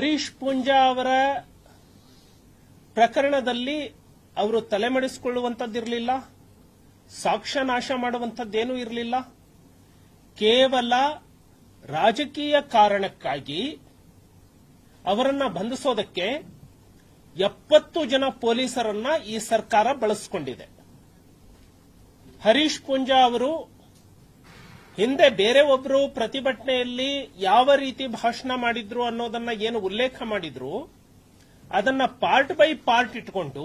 ಹರೀಶ್ ಪೂಂಜಾ ಅವರ ಪ್ರಕರಣದಲ್ಲಿ ಅವರು ತಲೆಮಡಿಸಿಕೊಳ್ಳುವಂಥದ್ದಿರಲಿಲ್ಲ, ಸಾಕ್ಷ್ಯ ನಾಶ ಮಾಡುವಂಥದ್ದೇನೂ ಇರಲಿಲ್ಲ. ಕೇವಲ ರಾಜಕೀಯ ಕಾರಣಕ್ಕಾಗಿ ಅವರನ್ನ ಬಂಧಿಸೋದಕ್ಕೆ ಎಪ್ಪತ್ತು ಜನ ಪೊಲೀಸರನ್ನ ಈ ಸರ್ಕಾರ ಬಳಸಿಕೊಂಡಿದೆ. ಹರೀಶ್ ಪೂಂಜಾ ಅವರು ಹಿಂದೆ ಬೇರೆ ಒಬ್ಬರು ಪ್ರತಿಭಟನೆಯಲ್ಲಿ ಯಾವ ರೀತಿ ಭಾಷಣ ಮಾಡಿದ್ರು ಅನ್ನೋದನ್ನ ಏನು ಉಲ್ಲೇಖ ಮಾಡಿದ್ರು, ಅದನ್ನ ಪಾರ್ಟ್ ಬೈ ಪಾರ್ಟ್ ಇಟ್ಕೊಂಡು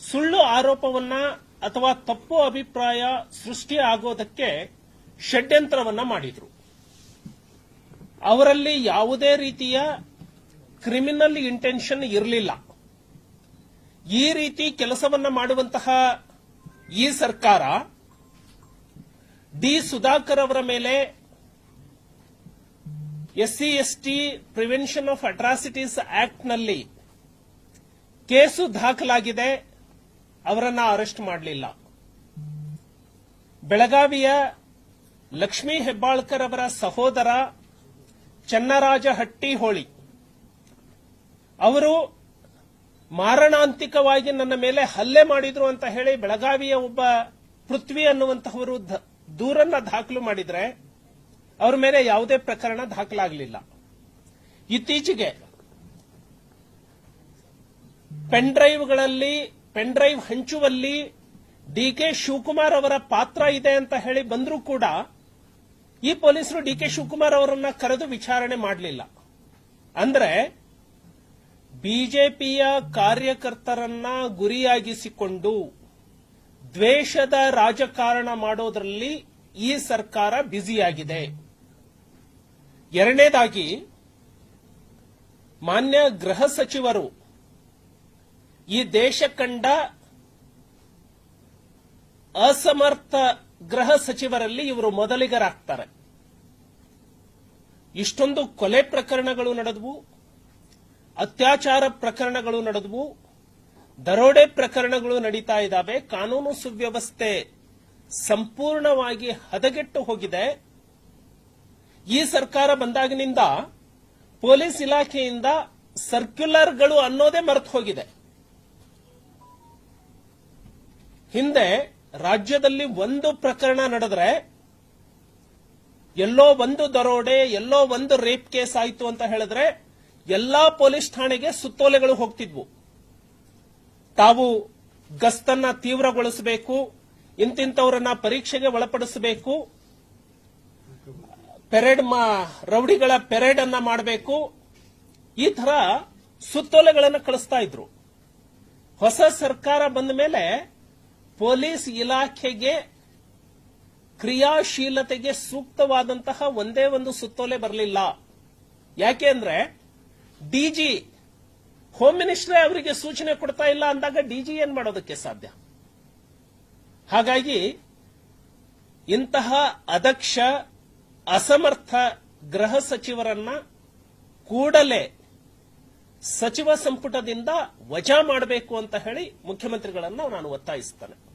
ಸುಳ್ಳು ಆರೋಪವನ್ನ ಅಥವಾ ತಪ್ಪು ಅಭಿಪ್ರಾಯ ಸೃಷ್ಟಿ ಆಗೋದಕ್ಕೆ ಷಡ್ಯಂತ್ರವನ್ನ ಮಾಡಿದ್ರು. ಅವರಲ್ಲಿ ಯಾವುದೇ ರೀತಿಯ ಕ್ರಿಮಿನಲ್ ಇಂಟೆನ್ಷನ್ ಇರಲಿಲ್ಲ. ಈ ರೀತಿ ಕೆಲಸವನ್ನ ಮಾಡುವಂತಹ ಈ ಸರ್ಕಾರ ಡಿ ಸುಧಾಕರ್ ಅವರ ಮೇಲೆ SC, ST prevention of atrocities ಆಕ್ಟ್ನಲ್ಲಿ case ದಾಖಲಾಗಿದೆ. ಅವರನ್ನ ಅರೆಸ್ಟ್ ಮಾಡಲಿಲ್ಲ. ಬೆಳಗಾವಿಯ ಲಕ್ಷ್ಮೀ ಹೆಬ್ಬಾಳ್ಕರ್ ಅವರ ಸಹೋದರ ಚನ್ನರಾಜ ಹಟ್ಟಿಹೋಳಿ ಅವರು ಮಾರಣಾಂತಿಕವಾಗಿ ನನ್ನ ಮೇಲೆ ಹಲ್ಲೆ ಮಾಡಿದ್ರು ಅಂತ ಹೇಳಿ ಬೆಳಗಾವಿಯ ಒಬ್ಬ ಪೃಥ್ವಿ ಅನ್ನುವಂತಹವರು ದೂರನ್ನ ದಾಖಲು ಮಾಡಿದ್ರೆ ಅವರ ಮೇಲೆ ಯಾವುದೇ ಪ್ರಕರಣ ದಾಖಲಾಗಲಿಲ್ಲ. ಇತ್ತೀಚೆಗೆ ಪೆನ್ ಡ್ರೈವ್ಗಳಲ್ಲಿ, ಪೆನ್ ಡ್ರೈವ್ ಹಂಚುವಲ್ಲಿ ಡಿ ಕೆ ಶಿವಕುಮಾರ್ ಅವರ ಪಾತ್ರ ಇದೆ ಅಂತ ಹೇಳಿ ಬಂದರೂ ಕೂಡ ಈ ಪೊಲೀಸರು ಡಿ ಕೆ ಶಿವಕುಮಾರ್ ಅವರನ್ನ ಕರೆದು ವಿಚಾರಣೆ ಮಾಡಲಿಲ್ಲ. ಅಂದ್ರೆ ಬಿಜೆಪಿಯ ಕಾರ್ಯಕರ್ತರನ್ನ ಗುರಿಯಾಗಿಸಿಕೊಂಡು ದ್ವೇಷದ ರಾಜಕಾರಣ ಮಾಡೋದ್ರಲ್ಲಿ ಈ ಸರ್ಕಾರ ಬ್ಯುಸಿಯಾಗಿದೆ. ಎರಡನೇದಾಗಿ, ಮಾನ್ಯ ಗೃಹ ಸಚಿವರು ಈ ದೇಶ ಕಂಡ ಅಸಮರ್ಥ ಗೃಹ ಸಚಿವರಲ್ಲಿ ಇವರು ಮೊದಲಿಗರಾಗ್ತಾರೆ. ಇಷ್ಟೊಂದು ಕೊಲೆ ಪ್ರಕರಣಗಳು ನಡೆದವು, ಅತ್ಯಾಚಾರ ಪ್ರಕರಣಗಳು ನಡೆದವು ದರೋಡೆ ಪ್ರಕರಣಗಳು ನಡೀತಾ ಇದ್ದಾವೆ ಕಾನೂನು ಸುವ್ಯವಸ್ಥೆ ಸಂಪೂರ್ಣವಾಗಿ ಹದಗೆಟ್ಟು ಹೋಗಿದೆ. ಈ ಸರ್ಕಾರ ಬಂದಾಗಿನಿಂದ ಪೊಲೀಸ್ ಇಲಾಖೆಯಿಂದ ಸರ್ಕ್ಯುಲರ್ಗಳು ಅನ್ನೋದೇ ಮರೆತು ಹೋಗಿದೆ. ಹಿಂದೆ ರಾಜ್ಯದಲ್ಲಿ ಒಂದು ಪ್ರಕರಣ ನಡೆದ್ರೆ ಎಲ್ಲೋ ಒಂದು ದರೋಡೆ, ಎಲ್ಲೋ ಒಂದು ರೇಪ್ ಕೇಸ್ ಆಯಿತು ಅಂತ ಹೇಳಿದ್ರೆ ಎಲ್ಲಾ ಪೊಲೀಸ್ ಠಾಣೆಗೆ ಸುತ್ತೋಲೆಗಳು ಹೋಗ್ತಿದ್ವು. ತಾವು ಗಸ್ತನ್ನ ತೀವ್ರಗೊಳಿಸಬೇಕು, ಇಂತಿಂತವರನ್ನ ಪರೀಕ್ಷೆಗೆ ಒಳಪಡಿಸಬೇಕು, ಪೆರೇಡ್ ರೌಡಿಗಳ ಪೆರೇಡ್ ಅನ್ನ ಮಾಡಬೇಕು. ಈ ತರ ಸುತ್ತೋಲೆಗಳನ್ನು ಕಳಿಸ್ತಾ ಇದ್ರು. ಹೊಸ ಸರ್ಕಾರ ಬಂದ ಮೇಲೆ ಪೊಲೀಸ್ ಇಲಾಖೆಗೆ ಕ್ರಿಯಾಶೀಲತೆಗೆ ಸೂಕ್ತವಾದಂತಹ ಒಂದೇ ಒಂದು ಸುತ್ತೋಲೆ ಬರಲಿಲ್ಲ. ಯಾಕೆ ಅಂದ್ರೆ ಡಿಜಿ ಹೋಮ್ ಮಿನಿಸ್ಟರ್ ಅವರಿಗೆ ಸೂಚನೆ ಕೊಡ್ತಾ ಇಲ್ಲ ಅಂದಾಗ ಡಿಜಿ ಏನ್ ಮಾಡೋದಕ್ಕೆ ಸಾಧ್ಯ? ಹಾಗಾಗಿ ಇಂತಹ ಅದಕ್ಷ, ಅಸಮರ್ಥ ಗೃಹ ಸಚಿವರನ್ನ ಕೂಡಲೇ ಸಚಿವ ಸಂಪುಟದಿಂದ ವಜಾ ಮಾಡಬೇಕು ಅಂತ ಹೇಳಿ ಮುಖ್ಯಮಂತ್ರಿಗಳನ್ನ ನಾನು ಒತ್ತಾಯಿಸ್ತೇನೆ.